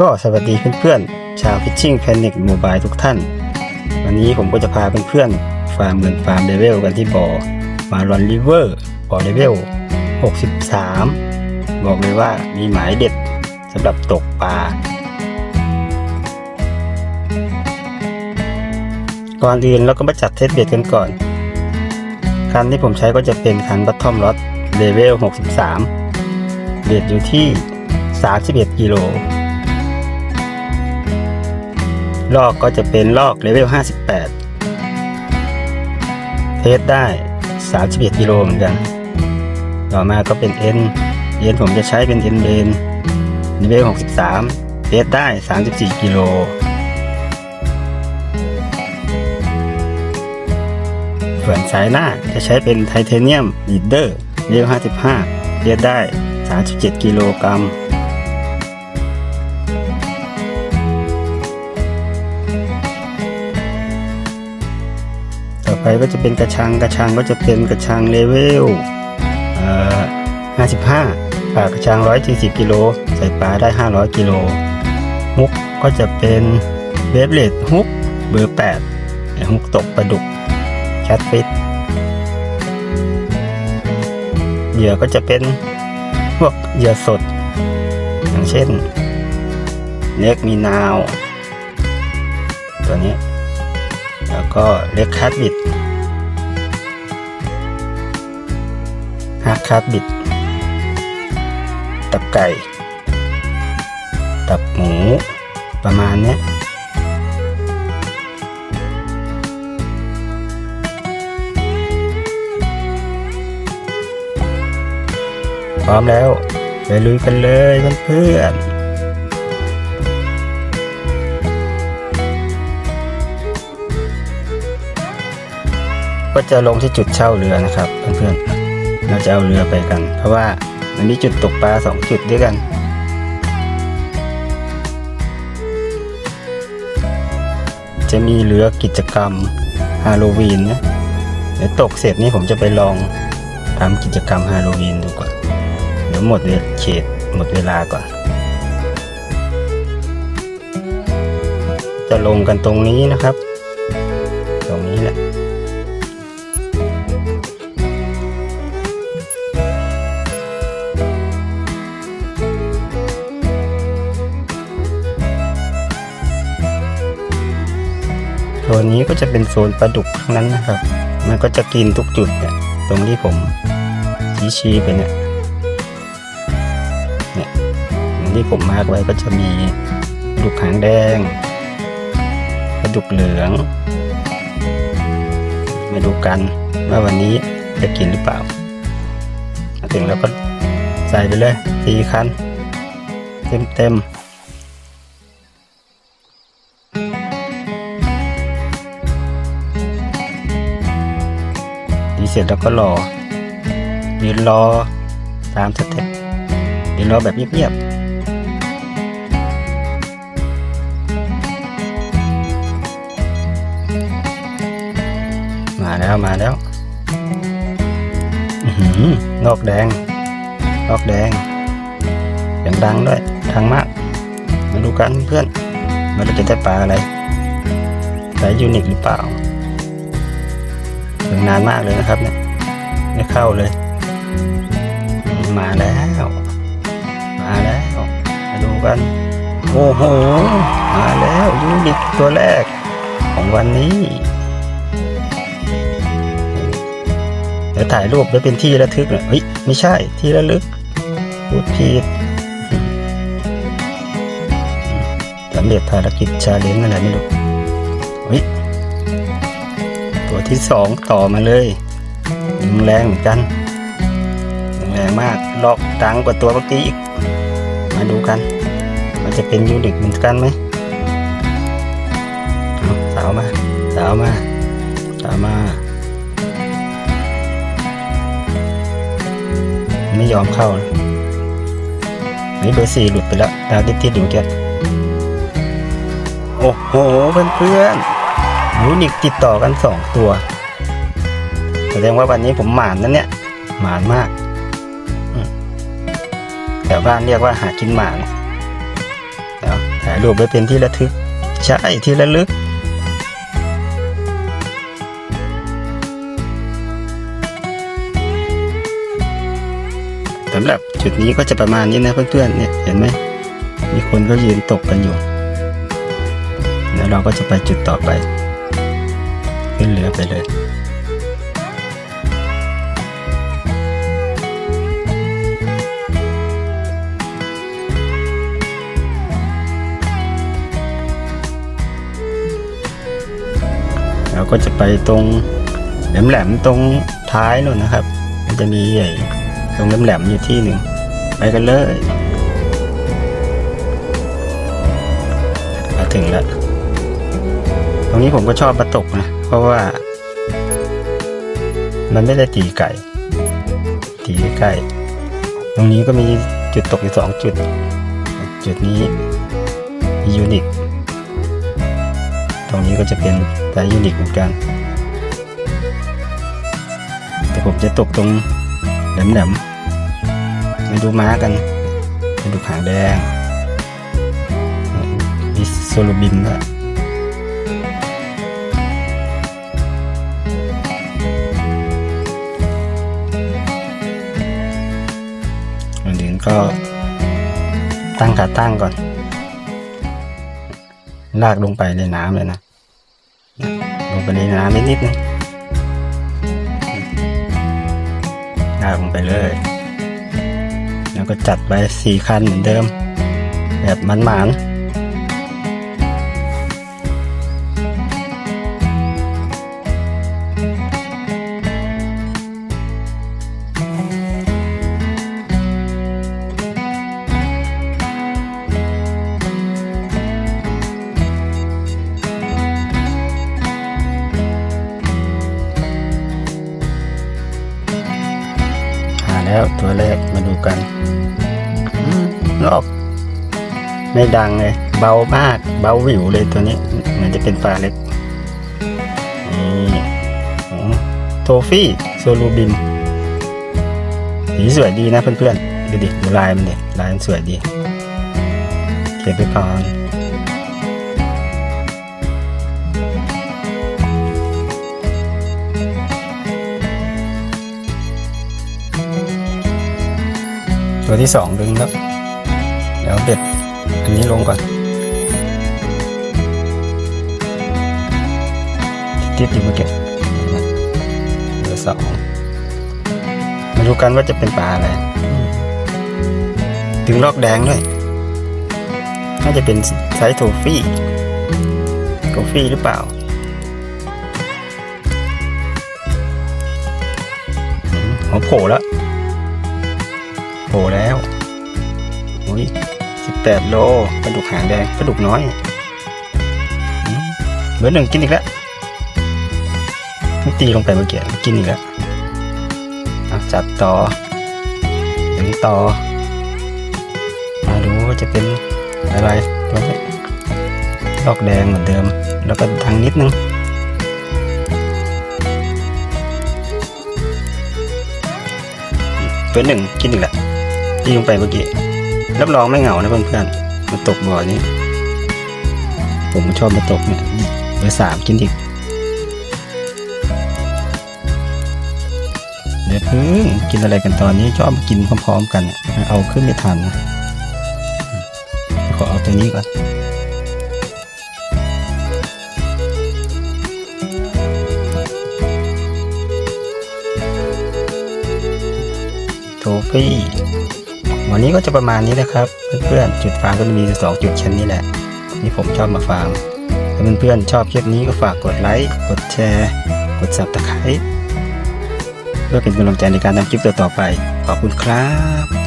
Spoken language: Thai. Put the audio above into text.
ก็สวัสดีเพื่อนๆ ชาว Fishing Panic Mobile ทุกท่าน วันนี้ผมก็จะพาเพื่อนๆ ฟาร์มเหมือนฟาร์มเลเวลกันที่บ่อ มารอนริเวอร์บ่อเลเวล 63 บอกเลยว่ามีหมายเด็ดสำหรับตกปลา ก่อนอื่นเราก็มาจัดเทสเบ็ดกันก่อน คันที่ผมใช้ก็จะเป็นคันบัตทอมร o ดเลเวล 63 เบ็ดอยู่ที่ 31 กิโล ลอกก็จะเป็นลอกเลเวล 58 เทสได้ 31 กิโลเหมือนกัน ต่อมาก็เป็นเอ็น เอ็นผมจะใช้เป็นเอ็นเบนเลเวล63เทสได้ 34 กิโลส่วนสายหน้าจะใช้เป็นไทเทเนียมลีดเดอร์เลเวล55เทสได้ 37 กิโลกรัมต่อไปก็จะเป็นกระชังกระชังก็จะเป็นกระชังเลเวลเอ่อ55 ปากกระชัง 140 กิโล ใส่ปลาได้ 500 กิโลฮุกก็จะเป็นเวฟเลดฮุกเบอร์8ไอฮุกตกปลาดุกแคทฟิตเหยื่อก็จะเป็นพวกเหยื่อสด อย่างเช่นเน็กมีนาว ตัวนี้ แล้วก็เล็กคัดบิดฮักคัดบิด ไก่ ตับหมูประมาณนี้พร้อมแล้ว ไปลุยกันเลยเพื่อนๆก็จะลงที่จุดเช่าเรือนะครับ เพื่อนๆ เราจะเอาเรือไปกัน เพราะว่า มันมีจุดตกปลาสองจุดด้วยกันจะมีเรือกิจกรรมฮาโลวีนนะเดี๋ยวตกเสร็จนี่ผมจะไปลองทำกิจกรรมฮาโลวีนดูก่อน เดี๋ยวหมดเวลาเขตหมดเวลาก่อน จะลงกันตรงนี้นะครับ ตรงนี้แหละ โซนนี้ก็จะเป็นโซนปลาดุกทั้งนั้นนะครับ มันก็จะกินทุกจุดเนี่ยตรงที่ผมชี้ชี้ไปเนี่ยเนี่ยอย่างที่ผมมาร์กไว้ก็จะมีปลาดุกหางแดงปลาดุกเหลือง มาดูกันว่าวันนี้จะกินหรือเปล่าาถึงแล้วก็ใส่ไปเลยสี่คัน เต็มเต็ม เสร็จแล้วก็รอยืนรอตามสเต็ปยืนรอแบบเงียบๆมาแล้วมาแล้วนอกแดง นอกแดงเสียงดังด้วย ทางมาก มาดูกันเพื่อนว่าเราจะได้ปลาอะไรสายยูนิคหรือเปล่า นานมากเลยนะครับเนี่ยไม่เข้าเลย มาแล้ว มาแล้วมาดูกัน โอ้โห มาแล้วยูนิคตัวแรกของวันนี้เดี๋ยวถ่ายรูปไว้เป็นที่ระทึกหน่อยเฮ้ยไม่ใช่ที่ระลึกพูดผิดสำเร็จภารกิจชาเลนจ์อะไรไม่รู้เฮ้ย ตัวที่สองต่อมาเลยยิงแรงเหมือนกันยิงแรงมากลอกดังกว่าตัวเมื่อกี้อีก มาดูกัน มันจะเป็นยูนิคเหมือนกันไหมสาวมาสาวมาสาวมาไม่ยอมเข้านะนี่เบอร์สี่หลุดไปแล้วดาวติดๆอยู่แกโอ้โหเพื่อนๆ ยูนิคติดต่อกันสองตัว แสดงว่าวันนี้ผมหมานนั่นเนี่ย หมานมากแถวบ้านเรียกว่าหากินหมานเดี๋ยวถ่ายรูปไว้เป็นที่ระทึก ใช่ที่ระลึกสำหรับจุดนี้ก็จะประมาณนี้นะเพื่อนๆ เนี่ยเห็นไหม มีคนก็ยืนตกกันอยู่ แล้วเราก็จะไปจุดต่อไป ขึ้นเรือไปเลยเราก็จะไปตรงแหลมๆตรงท้ายนู่นนะครับ มันจะมีใหญ่ตรงแหลมๆอยู่ที่หนึ่งไปกันเลยมาถึงแล้ว นี้ผมก็ชอบมาตกนะ เพราะว่า มันไม่ได้ตีไก่ ตีใกล้ๆตรงนี้ก็มีจุดตกอยู่สองจุด จุดนี้ยูนิคตรงนี้ก็จะเป็นไดยูนิคเหมือนกัน แต่ผมจะตกตรงแหลมๆมาดูม้ากันมาดูหางแดง มีโซโลบินด้วย ก็ตั้งขาตั้งก่อน ลากลงไปในน้ำเลยนะ ลงไปในน้ำนิดๆนะลากลงไปเลย แล้วก็จัดไว้สี่คันเหมือนเดิม แบบมันหมาน แล้วตัวแรกมาดูกันอืมรอบไม่ดังเลย เบามาก เบาวิวเลยตัวนี้เหมือนจะเป็นปลาเล็กนี่โอ้โทฟี่โซลูบินสีสวยดีนะเพื่อนๆดูดิดูลายมันดิลายมันสวยดีเก็บไปก่อน ตัวที่สองดึงครับ เดี๋ยวเบ็ดอันนี้ลงก่อน ติดอยู่เมื่อกี้เบอร์สองมาดูกันว่าจะเป็นปลาอะไรดึงลอกแดงด้วย น่าจะเป็นไซส์โทฟี่โทฟี่หรือเปล่าอืมหัวโผล่แล้ว ผล่แล้วอุ้ยสิบแปดโลปลาดุกหางแดงปลาดุกน้อยเบอร์หนึ่งกินอีกแล้วตีลงไปเมื่อกี้กินอีกแล้วจัดต่อดึงต่อ มาดูว่าจะเป็นอะไรตัวนี้ดอกแดงเหมือนเดิม แล้วก็ทางนิดนึงเบอร์หนึ่งกินอีกแล้ว ตีลงไปเมื่อกี้รับรองไม่เหงานะเพื่อนๆมาตกบ่อนี้ ผมชอบมาตกเนี่ยเบอร์สามกินอีกเดี๋ยวพึ่งกินอะไรกันตอนนี้ชอบกินพร้อมๆกัน เอาขึ้นไม่ทันนะขอเอาตัวนี้ก่อนโทฟี่ วันนี้ก็จะประมาณนี้นะครับ เพื่อนๆจุดฟาร์มก็จะมีสองจุดเช่นนี้แหละที่ผมชอบมาฟาร์มถ้าเพื่อนๆชอบคลิปนี้ก็ฝากกดไลค์กดแชร์ กดซับสไครต์เพื่อเป็นกำลังใจในการทำคลิปต่อๆไป ขอบคุณครับ